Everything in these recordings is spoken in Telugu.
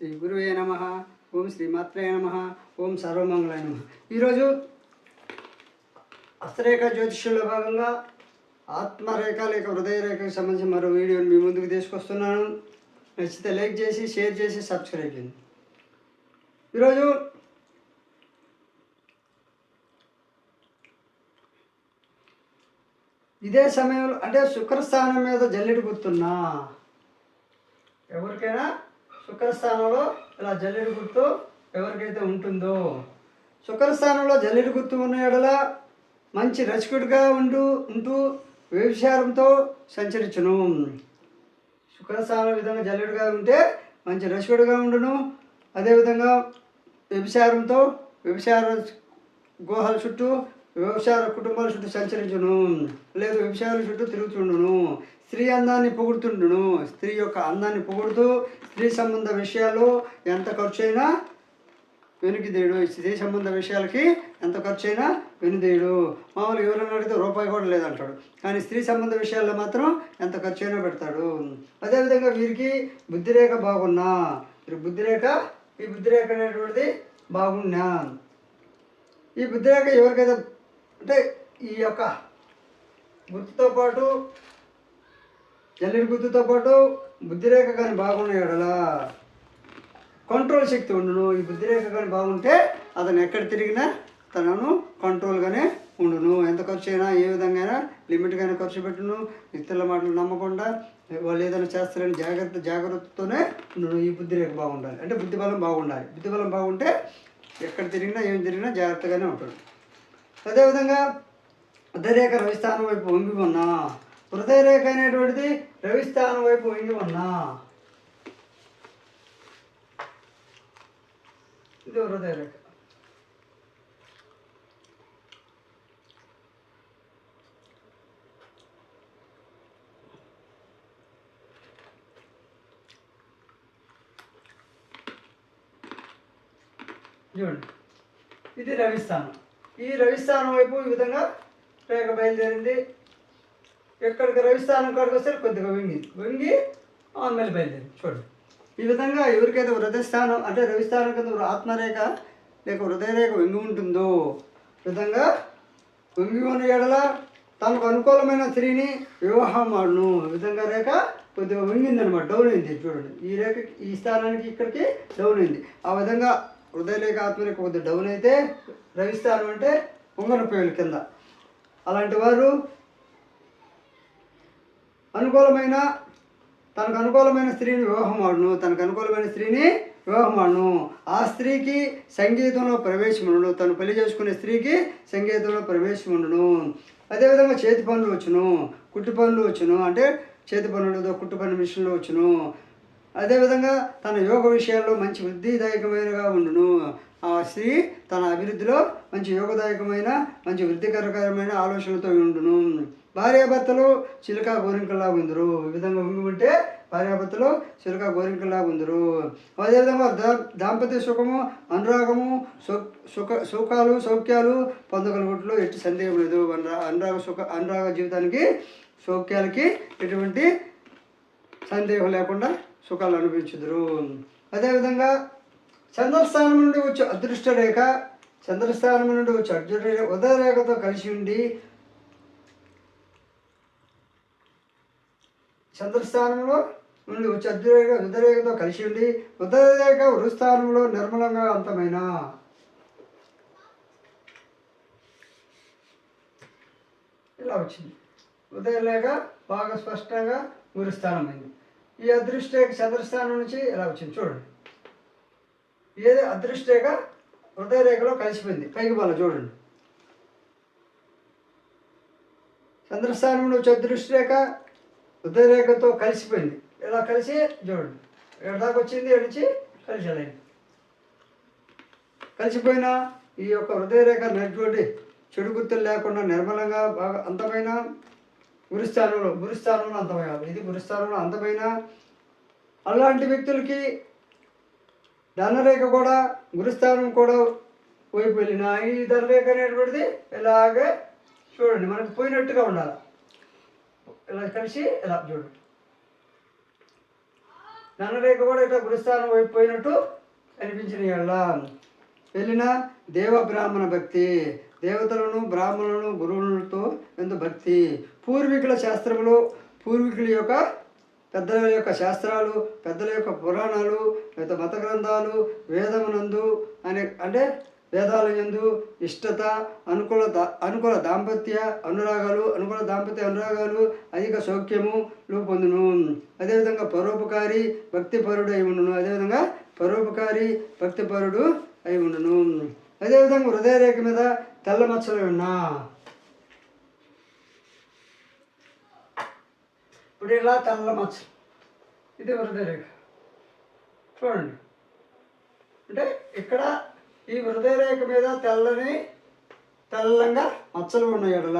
శ్రీ గురువే నమ. ఓం శ్రీ మాత్రే నమ. ఓం సర్వమంగళాయ నమ. ఈరోజు హస్తరేఖ జ్యోతిష్యంలో భాగంగా ఆత్మరేఖ లేక హృదయ రేఖకు సంబంధించిన మరో వీడియోని మీ ముందుకు తీసుకొస్తున్నాను. నచ్చితే లైక్ చేసి షేర్ చేసి సబ్స్క్రైబ్ చేయండి. ఈరోజు ఇదే సమయంలో అంటే శుక్రస్థానం మీద జల్లెడు గుర్తున్నా. ఎవరికైనా శుక్రస్థానంలో ఇలా జల్లెడు గుర్తు ఎవరికైతే ఉంటుందో. శుక్రస్థానంలో జల్లెడు గుర్తు ఉన్న ఎడల మంచి రచకుడిగా ఉంటూ ఉంటూ వ్యభిచారంతో సంచరించును. శుక్రస్థానం విధంగా జల్లెడుగా ఉంటే మంచి రచకుడిగా ఉండును. అదేవిధంగా వ్యభిచారంతో వ్యభిచార గుహల చుట్టూ వ్యవసాయ కుటుంబాల చుట్టూ సంచరించును. లేదు వ్యవసాయాల చుట్టూ తిరుగుతుండును. స్త్రీ అందాన్ని పొగుడుతుండును. స్త్రీ యొక్క అందాన్ని పొగుడుతూ స్త్రీ సంబంధ విషయాలు ఎంత ఖర్చు అయినా వెనుకిదేయుడు స్త్రీ సంబంధ విషయాలకి ఎంత ఖర్చు అయినా వెనుదేయుడు మామూలు ఎవరైనా అడిగితే రూపాయి కూడా లేదంటాడు. కానీ స్త్రీ సంబంధ విషయాల్లో మాత్రం ఎంత ఖర్చు అయినా పెడతాడు. అదేవిధంగా వీరికి బుద్ధిరేఖ బాగున్నా. వీరి బుద్ధిరేఖ ఈ బుద్ధిరేఖ అనేటువంటిది బాగున్నా. ఈ బుద్ధిరేఖ ఎవరికైతే అంటే ఈ యొక్క గుర్తుతో పాటు జల్లెడి గుర్తుతో పాటు బుద్ధిరేఖ కానీ బాగున్నాయి ఎడలా కంట్రోల్ శక్తి ఉండును. ఈ బుద్ధిరేఖ కానీ బాగుంటే అతను ఎక్కడ తిరిగినా తనను కంట్రోల్గానే ఉండును. ఎంత ఖర్చు అయినా ఏ విధంగా అయినా లిమిట్గానే ఖర్చు పెట్టును. ఇతరుల మాటలు నమ్మకుండా వాళ్ళు ఏదైనా చేస్తారని జాగ్రత్త జాగ్రత్తతోనే ఉండును. ఈ బుద్ధిరేఖ బాగుండాలి. అంటే బుద్ధి బలం బాగుండాలి. బుద్ధి బలం బాగుంటే ఎక్కడ తిరిగినా ఏం తిరిగినా జాగ్రత్తగానే ఉంటాడు. అదేవిధంగా బుద్ధిరేఖ రవిస్థానం వైపు వంగి ఉన్నా. హృదయరేఖ అనేటువంటిది రవిస్థానం వైపు వంగి ఉన్నా ఇది హృదయరేఖ. చూడండి. ఇది రవిస్థానం. ఈ రవిస్థానం వైపు ఈ విధంగా రేఖ బయలుదేరింది. ఎక్కడికి రవిస్థానం కాడికి వస్తే కొద్దిగా వంగి వంగి ఆమెలు బయలుదేరి చూడండి ఈ విధంగా ఎవరికైతే హృదయస్థానం అంటే రవిస్థానం కింద ఆత్మరేఖ లేక హృదయరేఖ వంగి ఉంటుందో ఈ విధంగా వంగి ఉన్న ఎడల తనకు అనుకూలమైన స్త్రీని వివాహం ఆడును. ఈ విధంగా రేఖ కొద్దిగా వంగిందనమాట డౌన్ అయింది చూడండి. ఈ రేఖ ఈ స్థానానికి ఇక్కడికి డౌన్ అయింది. ఆ విధంగా హృదయరేఖ ఆత్మరేఖ కొద్దిగా డౌన్ అయితే రవిస్థానం అంటే ఉంగరపేలు కింద. అలాంటి వారు అనుకూలమైన తనకు అనుకూలమైన స్త్రీని వివాహం ఆడును. తనకు అనుకూలమైన స్త్రీని వివాహం ఆడును. ఆ స్త్రీకి సంగీతంలో ప్రవేశం ఉండును. తను పెళ్ళి చేసుకునే స్త్రీకి సంగీతంలో ప్రవేశం ఉండును. అదేవిధంగా చేతి పనులు వచ్చును. కుట్టు పనులు వచ్చును. అంటే చేతి పనులు కుట్టు పని మిషన్లు వచ్చును. అదేవిధంగా తన యోగ విషయాల్లో మంచి వృద్ధిదాయకమైనగా ఉండును. ఆ స్త్రీ తన అభివృద్ధిలో మంచి యోగదాయకమైన మంచి వృద్ధికరకరమైన ఆలోచనలతో ఉండును. భార్యాభర్తలు చిలుక గోరింకల్లా ఉందరు. ఈ విధంగా ఉండి ఉంటే భార్యాభర్తలు చిలుక గోరింకల్లా ఉందరు. అదేవిధంగా దా దాంపత్య సుఖము అనురాగము సుఖ సుఖ సుఖాలు సౌఖ్యాలు పొందగలుగుట్లో ఎట్టి సందేహం లేదు. అనురాగ సుఖ అనురాగ జీవితానికి సౌఖ్యాలకి ఎటువంటి సందేహం లేకుండా సుఖాలు అనుభవించుదురు. అదేవిధంగా చంద్రస్థానం నుండి వచ్చే అదృష్ట రేఖ చంద్రస్థానం నుండి వచ్చే అర్జున రేఖ ఉదయ రేఖతో కలిసి ఉండి చంద్రస్థానంలో నుండి వచ్చే రుద్రరేఖతో ఉదయరేఖతో కలిసి ఉండి ఉదయరేఖ వృస్థానంలో నిర్మలంగా అంతమైన. ఇలా వచ్చింది. ఉదయరేఖ బాగా స్పష్టంగా గురుస్థానమైంది ఈ అదృష్టరేఖ చంద్రస్థానం నుంచి ఇలా వచ్చింది. చూడండి. ఏది అదృష్టరేఖ హృదయరేఖలో కలిసిపోయింది. పైకి బాల చూడండి. చంద్రస్థానం నుంచి ఉదయరేఖతో హృదయరేఖతో కలిసిపోయింది. ఇలా కలిసి? చూడండి. ఎక్కడిదాకా వచ్చింది? నుంచి? కలిసి వెళ్ళింది కలిసిపోయిన ఈ యొక్క హృదయరేఖ నటువంటి చెడు గుర్తులు లేకుండా నిర్మలంగా బాగా అంతమైన గురుస్థానంలో గురుస్థానంలో అంతమైన ఇది గురుస్థానంలో అంతమైన అలాంటి వ్యక్తులకి ధనరేఖ కూడా గురుస్థానం కూడా వైపు వెళ్ళిన ఈ ధనరేఖ అనేటువంటిది ఇలాగే చూడండి మనకు పోయినట్టుగా ఉండాలి. ఇలా కలిసి ఇలా చూడండి. నన్నరేఖ కూడా ఇట్లా గురుస్థానం వైపు పోయినట్టు కనిపించిన ఎడల వెళ్ళిన దేవ బ్రాహ్మణ భక్తి దేవతలను బ్రాహ్మణులను గురువులతో ఎందు భక్తి. పూర్వీకుల శాస్త్రములు పూర్వీకుల యొక్క పెద్దల యొక్క శాస్త్రాలు పెద్దల యొక్క పురాణాలు లేదా మత గ్రంథాలు వేదమునందు అనే అంటే వేదాల యందు ఇష్టత అనుకూల దా అనుకూల దాంపత్య అనురాగాలు అనుకూల దాంపత్య అనురాగాలు అధిక సౌఖ్యములు పొందును అదేవిధంగా పరోపకారి భక్తిపరుడు అయి ఉండును. అదేవిధంగా పరోపకారి భక్తిపరుడు అయి ఉండును. అదేవిధంగా హృదయ రేఖ మీద తెల్ల మచ్చలు ఉన్నా. ఇప్పుడు ఇలా తెల్ల మచ్చ. ఇది హృదయ రేఖ చూడండి. అంటే ఇక్కడ ఈ హృదయ రేఖ మీద తెల్లని తెల్లంగా మచ్చలు ఉన్నాయి ఎడల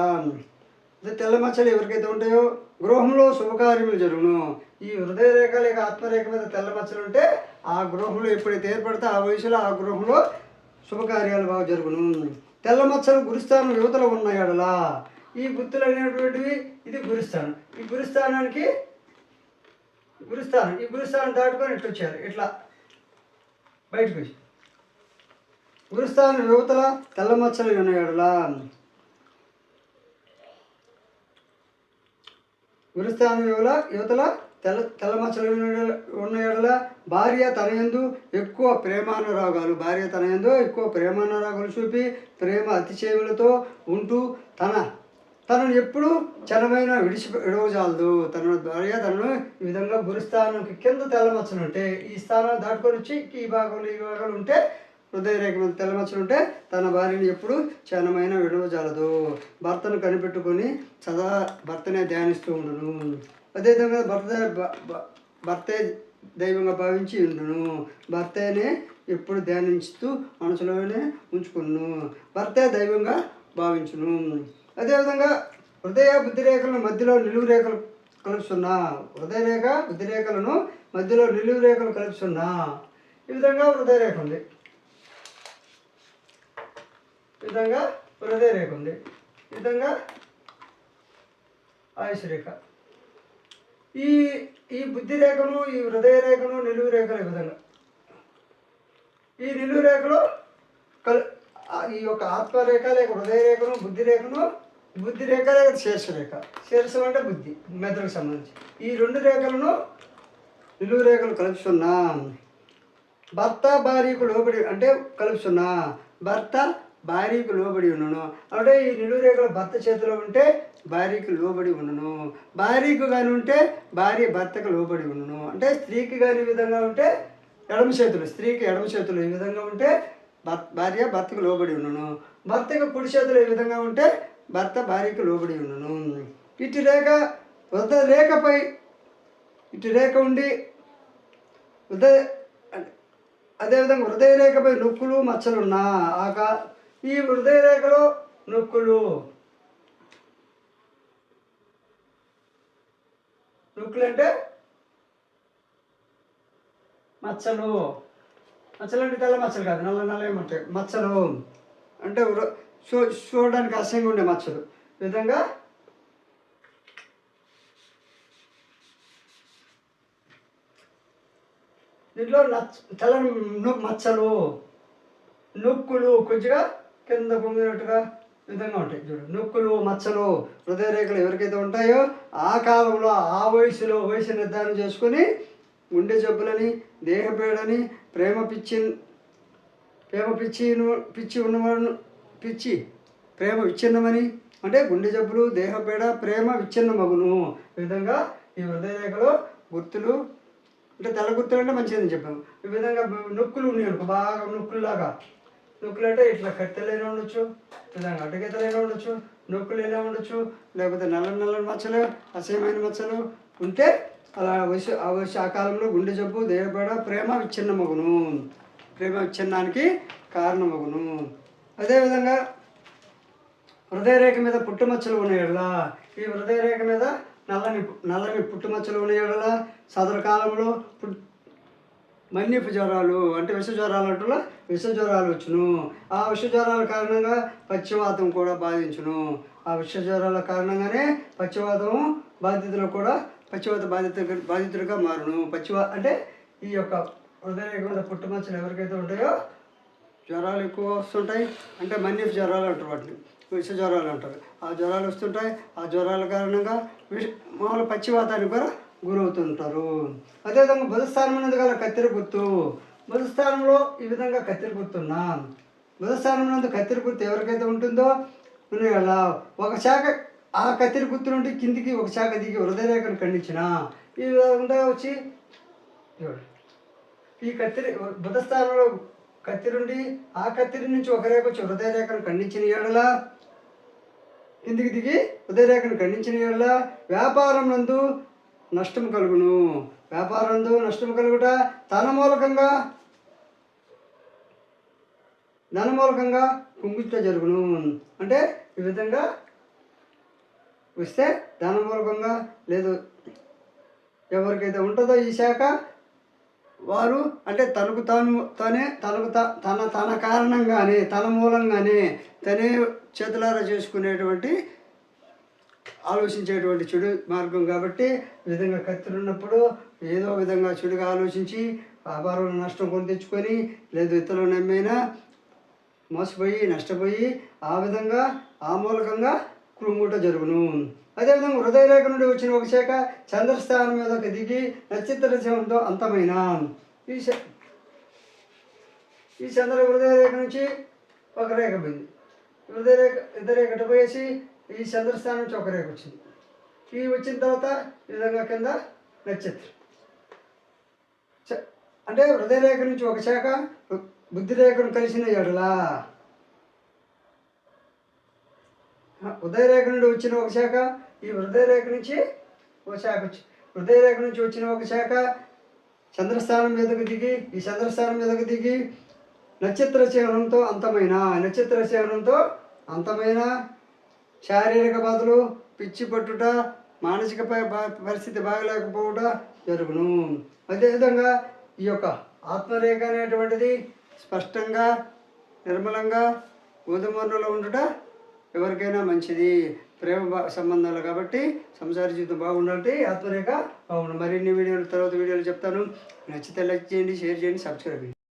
ఇది తెల్ల మచ్చలు ఎవరికైతే ఉంటాయో గృహంలో శుభకార్యములు జరుగును. ఈ హృదయ రేఖ లేక ఆత్మరేఖ మీద తెల్ల మచ్చలు ఉంటే ఆ గృహంలో ఎప్పుడైతే ఏర్పడితే ఆ వయసులో ఆ గృహంలో శుభకార్యాలు బాగా జరుగును తెల్ల మచ్చలు గురుస్థానం యువతలో ఉన్నాయి ఎడల. ఈ గుర్తులు అనేటువంటివి ఇది గురుస్థానం. ఈ గురుస్థానానికి గురుస్థానం. ఈ గురుస్థానం దాటుకొని ఇట్లా వచ్చారు ఇట్లా బయటకు వచ్చి గురుస్థానం యువతల తెల్లమచ్చలు మచ్చలు ఉన్నాయడలా గురుస్థానం యువల యువతల తెల్ల తెల్ల మచ్చలు ఉన్నాయడల భార్య తన యందు ఎక్కువ ప్రేమానురాగాలు. భార్య తన యందు ఎక్కువ ప్రేమానురాగాలు చూపి ప్రేమ అతిశయములతో ఉంటూ తన తనను ఎప్పుడు చనమైన విడిచి విడవజాలదు. తన భార్య తనను ఈ విధంగా గురుస్థానం కింద తెల్ల మచ్చలు ఉంటే ఈ స్థానం దాటుకొని వచ్చి ఈ భాగంలో ఈ భాగంలో ఉంటే హృదయ రేఖ తెల్ల ఉంటే తన భార్యని ఎప్పుడు క్షణమైన విడవజాలదు. భర్తను కనిపెట్టుకొని సదా భర్తనే ధ్యానిస్తూ ఉండును. అదేవిధంగా భర్త భర్తే దైవంగా భావించి ఉండును. భర్తనే ఎప్పుడు ధ్యానిస్తూ మనసులోనే ఉంచుకును భర్తే దైవంగా భావించును. అదేవిధంగా హృదయ బుద్ధి రేఖల మధ్యలో నిలువు రేఖలు కలుపుతున్నా హృదయ రేఖ బుద్ధి రేఖలను మధ్యలో నిలువు రేఖలు కలుపుతున్నా ఈ విధంగా హృదయ రేఖ ఉంది. విధంగా హృదయ రేఖ ఉంది. విధంగా ఆయుష్ రేఖ. ఈ ఈ బుద్ధి రేఖను ఈ హృదయ రేఖను నిలువు రేఖలు ఈ విధంగా? ఈ నిలువు రేఖలో కల్ ఈ యొక్క ఆత్మరేఖ లేక హృదయ రేఖను బుద్ధి రేఖను బుద్ధి రేఖ లేక శీర్ష రేఖ. శీర్షం అంటే బుద్ధి మెదడుకు సంబంధించి. ఈ రెండు రేఖలను నిలువు రేఖలు కలుపుతున్నా భర్త భార్యకు లోబడి అంటే కలుపుతున్నా భర్త భార్యకు లోబడి ఉండును. అంటే ఈ నిలువురేఖలో భర్త చేతిలో ఉంటే భార్యకు లోబడి ఉండును. భార్యకు కానీ ఉంటే భార్య భర్తకు లోబడి ఉండును. అంటే స్త్రీకి కానీ ఈ విధంగా ఉంటే ఎడమ చేతులు స్త్రీకి ఎడమ చేతులు ఈ విధంగా ఉంటే భర్త భార్య భర్తకు లోబడి ఉండును. భర్తకు కుడి చేతులు ఈ విధంగా ఉంటే భర్త భార్యకు లోబడి ఉండును. ఇటు రేఖ వృద్ధ రేఖపై ఇటు రేఖ ఉండి హృదయ అదేవిధంగా హృదయ రేఖపై నొక్కులు మచ్చలున్నా ఆక ఈ హృదయ రేఖలో నొక్కులు. నొక్కులు అంటే మచ్చలు. మచ్చలు అంటే తెల్ల మచ్చలు కాదు నల్ల నల్ల ఏమంటాయి మచ్చలు. అంటే చూ చూడడానికి అసహ్యంగా ఉండే మచ్చలు. విధంగా దీంట్లో నచ్చ తెల్ల మచ్చలు. నొక్కులు కొద్దిగా కింద పొంగినట్టుగా ఈ విధంగా ఉంటాయి. చూడు నొక్కులు మచ్చలు హృదయ రేఖలు ఎవరికైతే ఉంటాయో ఆ కాలంలో ఆ వయసులో వయసు నిర్ధారణ చేసుకొని గుండె జబ్బులని దేహపేడని ప్రేమ పిచ్చి ప్రేమ పిచ్చి పిచ్చి ఉన్నవాడు పిచ్చి ప్రేమ విచ్ఛిన్నమని అంటే గుండె జబ్బులు దేహపేడ ప్రేమ విచ్ఛిన్న మగును ఈ విధంగా ఈ హృదయ రేఖలో గుర్తులు అంటే తెల్ల గుర్తులు అంటే మంచిదని చెప్పాము. ఈ విధంగా నొక్కులు ఉన్నాయి అనుకో బాగా నొక్కుల్లాగా. నొక్కులు అంటే ఇట్లా కట్టెలైనా ఉండొచ్చు లేదా విధంగా ఉండొచ్చు నొక్కులు ఎలా ఉండొచ్చు లేకపోతే నల్ల నల్లని మచ్చలు అసహ్యమైన మచ్చలు ఉంటే అలా వయసు ఆ వయసు ఆ కాలంలో గుండె జబ్బు దేవపడ ప్రేమ విచ్ఛిన్నమగును. ప్రేమ విచ్ఛిన్నానికి కారణమగును. అదేవిధంగా హృదయ రేఖ మీద పుట్టుమచ్చలు ఉన్నాయడలా ఈ హృదయ రేఖ మీద నల్లని నల్లని పుట్టుమచ్చలు ఉన్నాయడలా సదరు కాలంలో పుట్ మన్నిపు జ్వరాలు అంటే విష జ్వరాలు అంటున్నా విష జ్వరాలు వచ్చును. ఆ విష జ్వరాల కారణంగా పక్షవాతం కూడా బాధించును. ఆ విష జ్వరాల కారణంగానే పక్షవాతం బాధితులు కూడా పచ్చివాత బాధిత బాధితుడిగా మారును. పచ్చివా అంటే ఈ యొక్క హృదయ పుట్టుమచ్చలు ఎవరికైతే ఉంటాయో జ్వరాలు ఎక్కువ వస్తుంటాయి. అంటే మన్నిపు జ్వరాలు అంటారు వాటిని. విష జ్వరాలు అంటారు. ఆ జ్వరాలు వస్తుంటాయి. ఆ జ్వరాల కారణంగా విష మామూలు పచ్చివాతానికి కూడా గురవుతుంటారు. అదేవిధంగా బుధస్థానం అనేది గల కత్తిరి గుర్తు బుధస్థానంలో ఈ విధంగా కత్తిరి గుర్తున్నా బుధస్థానం నందు కత్తిరి గుర్తు ఎవరికైతే ఉంటుందో? ఉన్న ఒక శాఖ ఆ కత్తిరి గుర్తు నుండి కిందికి ఒక శాఖ దిగి హృదయరేఖను ఖండించిన. ఈ విధంగా వచ్చి ఈ కత్తిరి బుధస్థానంలో కత్తిరుండి ఆ కత్తిరి నుంచి ఒక రేఖ వచ్చి హృదయ రేఖను ఖండించిన ఏడల కిందికి దిగి హృదయ రేఖను ఖండించిన ఏడల వ్యాపారం నందు నష్టం కలుగును. వ్యాపారందు నష్టం కలుగుట తన మూలకంగా ధన మూలకంగా జరుగును. అంటే ఈ విధంగా వస్తే ధన మూలకంగా లేదు. ఎవరికైతే ఉంటుందో ఈ శాఖ వారు అంటే తనకు తాను తనే తనకు త- తన తన కారణంగానే తన మూలంగానే తనే చేతులారా చేసుకునేటువంటి ఆలోచించేటువంటి చెడు మార్గం కాబట్టి ఈ విధంగా కత్తిరున్నప్పుడు ఏదో విధంగా చెడుగా ఆలోచించి వ్యాపారంలో నష్టం కొని తెచ్చుకొని లేదు ఇతరులు నమ్మైనా మోసపోయి నష్టపోయి ఆ విధంగా ఆ మూలకంగా కృంగుట జరుగును. అదేవిధంగా హృదయ రేఖ నుండి వచ్చిన ఒక శాఖ చంద్రస్థానం మీదకి దిగి నక్షత్ర శివంతో అంతమైన ఈ ఈ చంద్ర హృదయ రేఖ నుంచి ఒక రేఖ పోయింది. హృదయ రేఖ ఇద్దరు రేఖ పోయేసి ఈ చంద్రస్థానం నుంచి ఒక రేఖ వచ్చింది. ఈ వచ్చిన తర్వాత ఈ విధంగా కింద నక్షత్రం. చ- అంటే హృదయ రేఖ నుంచి ఒక శాఖ బుద్ధి రేఖను కలిసిన ఎడలా. హృదయ రేఖ నుండి వచ్చిన ఒక శాఖ ఈ హృదయ రేఖ నుంచి ఒక శాఖ హృదయ రేఖ నుంచి వచ్చిన ఒక శాఖ చంద్రస్థానం మీదకు దిగి ఈ చంద్రస్థానం మీదకు దిగి నక్షత్ర సేవనంతో అంతమైన నక్షత్ర సేవనంతో అంతమైన శారీరక బాధలు పిచ్చి పట్టుట మానసిక పరిస్థితి బాగలేకపోవుట జరుగును. అదేవిధంగా ఈ యొక్క ఆత్మరేఖ అనేటువంటిది స్పష్టంగా నిర్మలంగా గోధుమర్ణలో ఉండుట ఎవరికైనా మంచిది. ప్రేమ సంబంధాలు కాబట్టి సంసార జీవితం బాగుండాలంటే ఆత్మరేఖ బాగుండు. మరిన్ని వీడియోలు తర్వాత వీడియోలు చెప్తాను. నచ్చితే లైక్ చేయండి షేర్ చేయండి సబ్స్క్రైబ్ చేయండి.